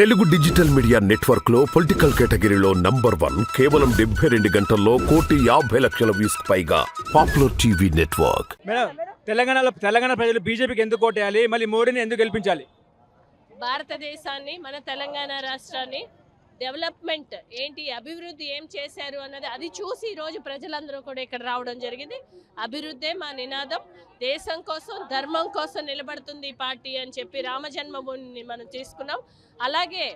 Telugu digital media నెట్వర్క్లో political కేటగిరీలో number one కేవలం డెబ్బై రెండు గంటల్లో కోటి యాభై లక్షల వ్యూస్ పైగా పాపులర్ టీవీ నెట్వర్క్. మేడం తెలంగాణలో తెలంగాణ ప్రజలు బీజేపీకి ఎందుకు ఓటేయాలి? మళ్ళీ మోడీని ఎందుకు గెలిపించాలి? భారతదేశాన్ని మన తెలంగాణ రాష్ట్రాన్ని డెవలప్మెంట్ ఏంటి అభివృద్ధి ఏం చేశారు అన్నది అది చూసి ఈరోజు ప్రజలందరూ కూడా ఇక్కడ రావడం జరిగింది. అభివృద్ధే మా నినాదం. దేశం కోసం ధర్మం కోసం నిలబడుతుంది ఈ పార్టీ అని చెప్పి రామజన్మభూమిని మనం తీసుకున్నాం. అలాగే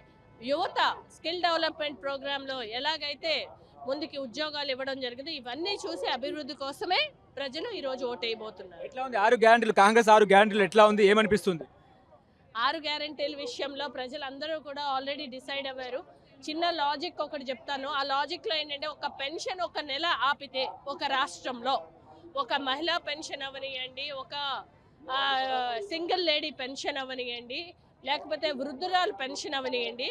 యువత స్కిల్ డెవలప్మెంట్ ప్రోగ్రాంలో ఎలాగైతే ముందుకి ఉద్యోగాలు ఇవ్వడం జరిగింది ఇవన్నీ చూసి అభివృద్ధి కోసమే ప్రజలు ఈరోజు ఓటేయబోతున్నారు. ఎట్లా ఉంది? ఆరు గ్యారంటీలు కాంగ్రెస్ ఆరు గ్యారంటీలు ఎట్లా ఉంది? ఏమనిపిస్తుంది? ఆరు గ్యారంటీల విషయంలో ప్రజలందరూ కూడా ఆల్రెడీ డిసైడ్ అవ్వారు. చిన్న లాజిక్ ఒకటి చెప్తాను. ఆ లాజిక్లో ఏంటంటే ఒక పెన్షన్ ఒక నెల ఆపితే ఒక రాష్ట్రంలో ఒక మహిళా పెన్షన్ అవనియండి ఒక సింగిల్ లేడీ పెన్షన్ అవనియండి లేకపోతే వృద్ధురాలు పెన్షన్ అవనియండి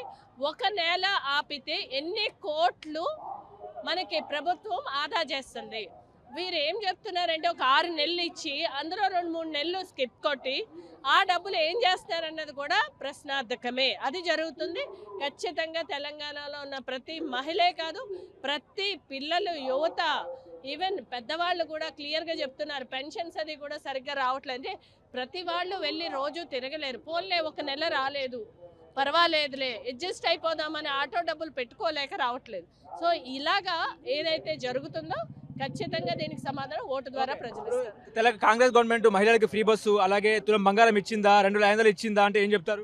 ఒక నెల ఆపితే ఎన్ని కోట్లు మనకి ప్రభుత్వం ఆదా చేస్తుంది. వీరు ఏం చెప్తున్నారంటే ఒక ఆరు నెలలు ఇచ్చి అందులో రెండు మూడు నెలలు స్కిప్ కొట్టి ఆ డబ్బులు ఏం చేస్తారన్నది కూడా ప్రశ్నార్థకమే. అది జరుగుతుంది. ఖచ్చితంగా తెలంగాణలో ఉన్న ప్రతి మహిళే కాదు ప్రతి పిల్లలు యువత ఈవెన్ పెద్దవాళ్ళు కూడా క్లియర్గా చెప్తున్నారు పెన్షన్స్ అది కూడా సరిగ్గా రావట్లేదు. అంటే ప్రతి వాళ్ళు వెళ్ళి రోజు తిరగలేరు. పోన్లే ఒక నెల రాలేదు పర్వాలేదులే అడ్జస్ట్ అయిపోదామని ఆటో డబ్బులు పెట్టుకోలేక రావట్లేదు. సో ఇలాగా ఏదైతే జరుగుతుందో ఖచ్చితంగా దీనికి సమాధానం ఓటు ద్వారా ప్రజలు. తెలంగాణ కాంగ్రెస్ గవర్నమెంట్ మహిళలకు ఫ్రీ బస్సు అలాగే తులం బంగారం ఇచ్చిందా రెండు వందలు ఇచ్చిందా అంటే ఏం చెప్తారు?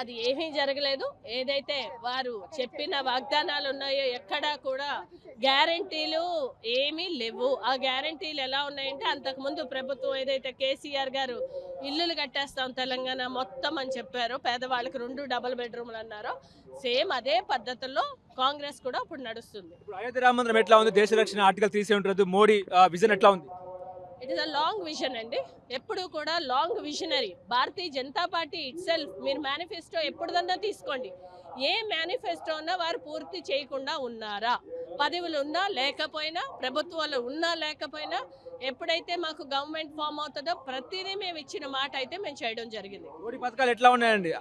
అది ఏమీ జరగలేదు. ఏదైతే వారు చెప్పిన వాగ్దానాలు ఉన్నాయో ఎక్కడా కూడా గ్యారంటీలు ఏమీ లేవు. ఆ గ్యారంటీలు ఎలా ఉన్నాయంటే అంతకుముందు ప్రభుత్వం ఏదైతే కేసీఆర్ గారు ఇల్లులు కట్టేస్తాం తెలంగాణ మొత్తం అని చెప్పారు పేదవాళ్ళకి రెండు డబుల్ బెడ్రూమ్లు అన్నారో సేమ్ అదే పద్ధతుల్లో కాంగ్రెస్ కూడా ఇప్పుడు నడుస్తుంది. ఇప్పుడు అయోధ్య రామ మందిరం ఎట్లా ఉంది? దేశ రక్షణ article three seventy Modi vision ఎట్లా ఉంది? It is a long vision అండి. ఎప్పుడు కూడా long visionary Bharatiya Janata Party itself మీరు మేనిఫెస్టో ఎప్పుడుదన్నా తీసుకోండి. ఏ మేనిఫెస్టో ఉన్నా వారు పూర్తి చేయకుండా ఉన్నారా? పదవులు ఉన్నా లేకపోయినా ప్రభుత్వాలు ఉన్నా లేకపోయినా ఎప్పుడైతే మాకు గవర్నమెంట్ ఫామ్ అవుతుందో ప్రతిదీ మేము ఇచ్చిన మాట అయితే మేము చేయడం జరిగింది. పథకాలు ఎట్లా ఉన్నాయండి?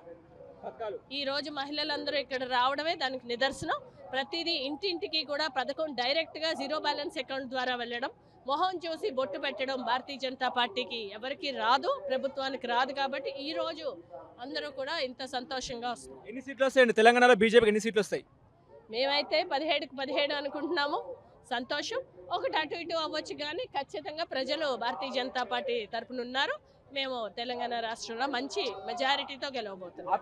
ఈ రోజు మహిళలందరూ ఇక్కడ రావడమే దానికి నిదర్శనం. ప్రతిదీ ఇంటింటికి కూడా పథకం డైరెక్ట్గా జీరో బ్యాలెన్స్ అకౌంట్ ద్వారా వెళ్ళడం. మొహం చూసి బొట్టు పెట్టడం భారతీయ జనతా పార్టీకి ఎవరికి రాదు ప్రభుత్వానికి రాదు కాబట్టి ఈ రోజు అందరూ కూడా ఇంత సంతోషంగా వస్తుంది ఎన్ని సీట్లు వస్తాయండి? తెలంగాణలో బీజేపీకి ఎన్ని సీట్లు వస్తాయి? మేమైతే పదిహేడుకి పదిహేడు అనుకుంటున్నాము. సంతోషం. ఒకటి అటు ఇటు అవ్వచ్చు కానీ ఖచ్చితంగా ప్రజలు భారతీయ జనతా పార్టీ తరపున ఉన్నారు. మేము తెలంగాణ రాష్ట్రంలో మంచి మెజారిటీతో గెలవబోతున్నాం.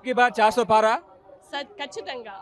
ఖచ్చితంగా.